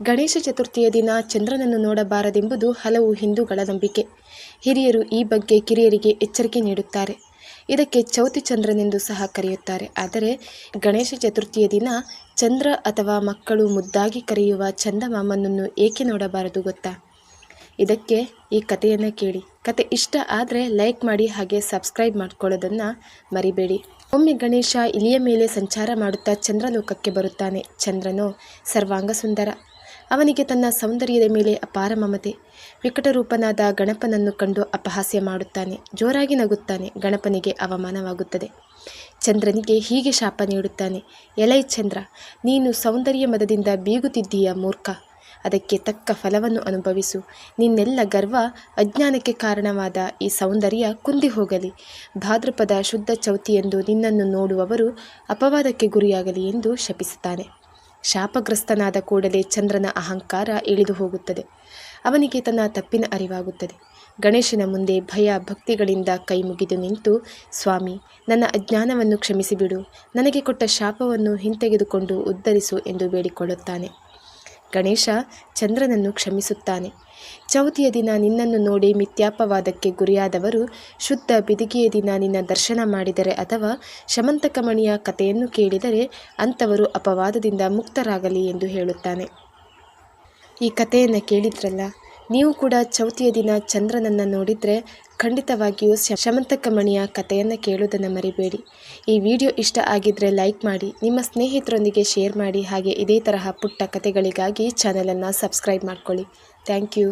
ಗಣೇಶ ಚತುರ್ಥಿಯ ದಿನ ಚಂದ್ರನನ್ನು ನೋಡಬಾರದೆಂಬುದು ಹಲವು ಹಿಂದೂಗಳ ನಂಬಿಕೆ. ಹಿರಿಯರು ಈ ಬಗ್ಗೆ ಕಿರಿಯರಿಗೆ ಎಚ್ಚರಿಕೆ ನೀಡುತ್ತಾರೆ. ಇದಕ್ಕೆ ಚೌತಿ ಚಂದ್ರನೆಂದು ಸಹ ಕರೆಯುತ್ತಾರೆ. ಆದರೆ ಗಣೇಶ ಚತುರ್ಥಿಯ ದಿನ ಚಂದ್ರ ಅಥವಾ ಮಕ್ಕಳು ಮುದ್ದಾಗಿ ಕರೆಯುವ ಚಂದಮಾಮನನ್ನು ಏಕೆ ನೋಡಬಾರದು ಗೊತ್ತಾ? ಇದಕ್ಕೆ ಈ ಕಥೆಯನ್ನು ಕೇಳಿ. ಕತೆ ಇಷ್ಟ ಆದರೆ ಲೈಕ್ ಮಾಡಿ ಹಾಗೆ ಸಬ್ಸ್ಕ್ರೈಬ್ ಮಾಡ್ಕೊಳ್ಳೋದನ್ನು ಮರಿಬೇಡಿ. ಒಮ್ಮೆ ಗಣೇಶ ಇಲಿಯ ಮೇಲೆ ಸಂಚಾರ ಮಾಡುತ್ತಾ ಚಂದ್ರಲೋಕಕ್ಕೆ ಬರುತ್ತಾನೆ. ಚಂದ್ರನು ಸರ್ವಾಂಗ ಸುಂದರ ಅವನಿಗೆ ತನ್ನ ಸೌಂದರ್ಯದ ಮೇಲೆ ಅಪಾರ ಮಮತೆ. ವಿಕಟರೂಪನಾದ ಗಣಪನನ್ನು ಕಂಡು ಅಪಹಾಸ್ಯ ಮಾಡುತ್ತಾನೆ, ಜೋರಾಗಿ ನಗುತ್ತಾನೆ, ಗಣಪನಿಗೆ ಅವಮಾನವಾಗುತ್ತದೆ. ಚಂದ್ರನಿಗೆ ಹೀಗೆ ಶಾಪ ನೀಡುತ್ತಾನೆ, ಎಲೈ ಚಂದ್ರ, ನೀನು ಸೌಂದರ್ಯ ಮದದಿಂದ ಬೀಗುತ್ತಿದ್ದೀಯ ಮೂರ್ಖ? ಅದಕ್ಕೆ ತಕ್ಕ ಫಲವನ್ನು ಅನುಭವಿಸು. ನಿನ್ನೆಲ್ಲ ಗರ್ವ, ಅಜ್ಞಾನಕ್ಕೆ ಕಾರಣವಾದ ಈ ಸೌಂದರ್ಯ ಕುಂದಿ ಹೋಗಲಿ. ಭಾದ್ರಪದ ಶುದ್ಧ ಚೌತಿಯೆಂದು ನಿನ್ನನ್ನು ನೋಡುವವರು ಅಪವಾದಕ್ಕೆ ಗುರಿಯಾಗಲಿ ಎಂದು ಶಪಿಸುತ್ತಾನೆ. ಶಾಪಗ್ರಸ್ತನಾದ ಕೂಡಲೇ ಚಂದ್ರನ ಅಹಂಕಾರ ಇಳಿದು ಹೋಗುತ್ತದೆ. ಅವನಿಗೆ ತನ್ನ ತಪ್ಪಿನ ಅರಿವಾಗುತ್ತದೆ. ಗಣೇಶನ ಮುಂದೆ ಭಯ ಭಕ್ತಿಗಳಿಂದ ಕೈ ಮುಗಿದು ನಿಂತು, ಸ್ವಾಮಿ, ನನ್ನ ಅಜ್ಞಾನವನ್ನು ಕ್ಷಮಿಸಿಬಿಡು. ನನಗೆ ಕೊಟ್ಟ ಶಾಪವನ್ನು ಹಿಂತೆಗೆದುಕೊಂಡು ಉದ್ಧರಿಸು ಎಂದು ಬೇಡಿಕೊಳ್ಳುತ್ತಾನೆ. ಗಣೇಶ ಚಂದ್ರನನ್ನು ಕ್ಷಮಿಸುತ್ತಾನೆ. ಚೌತಿಯ ದಿನ ನಿನ್ನನ್ನು ನೋಡಿ ಮಿಥ್ಯಾಪವಾದಕ್ಕೆ ಗುರಿಯಾದವರು, ಶುದ್ಧ ಬಿದಿಗೆಯ ದಿನ ನಿನ್ನ ದರ್ಶನ ಮಾಡಿದರೆ ಅಥವಾ ಶಮಂತಕಮಣಿಯ ಕಥೆಯನ್ನು ಕೇಳಿದರೆ ಅಂಥವರು ಅಪವಾದದಿಂದ ಮುಕ್ತರಾಗಲಿ ಎಂದು ಹೇಳುತ್ತಾನೆ. ಈ ಕಥೆಯನ್ನು ಕೇಳಿದ್ರಲ್ಲ, ನೀವು ಕೂಡ ಚೌತಿಯ ದಿನ ಚಂದ್ರನನ್ನು ನೋಡಿದರೆ ಖಂಡಿತವಾಗಿಯೂ ಶಮಂತಕಮಣಿಯ ಕಥೆಯನ್ನು ಕೇಳುವುದನ್ನು ಮರಿಬೇಡಿ. ಈ ವಿಡಿಯೋ ಇಷ್ಟ ಆಗಿದ್ದರೆ ಲೈಕ್ ಮಾಡಿ, ನಿಮ್ಮ ಸ್ನೇಹಿತರೊಂದಿಗೆ ಶೇರ್ ಮಾಡಿ, ಹಾಗೆ ಇದೇ ತರಹ ಪುಟ್ಟ ಕಥೆಗಳಿಗಾಗಿ ಚಾನಲನ್ನು ಸಬ್ಸ್ಕ್ರೈಬ್ ಮಾಡ್ಕೊಳ್ಳಿ. Thank you